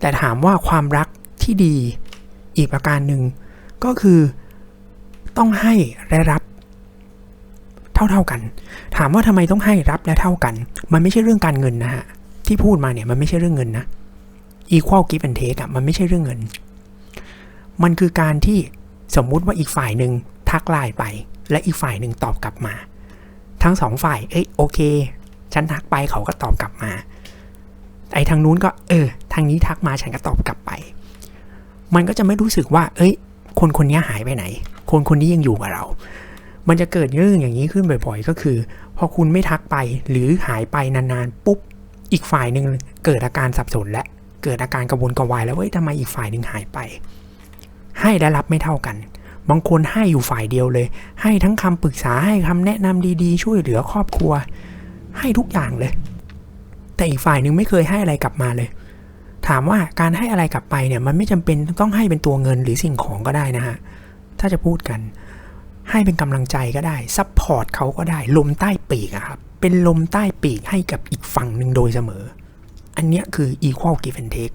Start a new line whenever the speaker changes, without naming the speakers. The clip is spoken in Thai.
แต่ถามว่าความรักที่ดีอีกประการหนึ่งก็คือต้องให้และรับเท่าๆกัน ถามว่าทำไมต้องให้รับและเท่ากัน มันไม่ใช่เรื่องการเงินนะฮะที่พูดมาเนี่ยมันไม่ใช่เรื่องเงินนะ equal give and take อะมันไม่ใช่เรื่องเงิน มันคือการที่สมมุติว่าอีกฝ่ายหนึ่งทักไลน์ไป และอีกฝ่ายหนึ่งตอบกลับมา ทั้งสองฝ่ายเอ้ยโอเค ฉันทักไปเขาก็ตอบกลับมา อ้ทางนู้นก็เออ ทางนี้ทักมาฉันก็ตอบกลับไป มันก็จะไม่รู้สึกว่า เอ้ย คนคนนี้หายไปไหน คนคนนี้ยังอยู่กับเรา มันจะเกิดเรื่องอย่างนี้ขึ้นบ่อยๆ ก็คือ พอคุณไม่ทักไปหรือหายไปนานๆปุ๊บอีกฝ่ายหนึ่งเกิดอาการสับสนและเกิดอาการกระวนกระวายแล้วเว้ยทำไมอีกฝ่ายหนึ่งหายไป ให้และรับไม่เท่ากัน บางคนให้อยู่ฝ่ายเดียวเลย ให้ทั้งคำปรึกษาให้คำแนะนำดีๆ ช่วยเหลือครอบครัว ให้ทุกอย่างเลย แต่อีกฝ่ายหนึ่งไม่เคยให้อะไรกลับมาเลย ถามว่าการให้อะไรกลับไปเนี่ยมันไม่จำเป็นต้องให้เป็นตัวเงินหรือสิ่งของก็ได้นะฮะถ้าจะพูดกัน ให้เป็นกำลังใจก็ได้ซัพพอร์ตเขาก็ได้ ลมใต้ปีกครับเป็นลมใต้ปีกให้กับอีกฝั่งหนึ่งโดยเสมอ อันนี้คือ equal give and take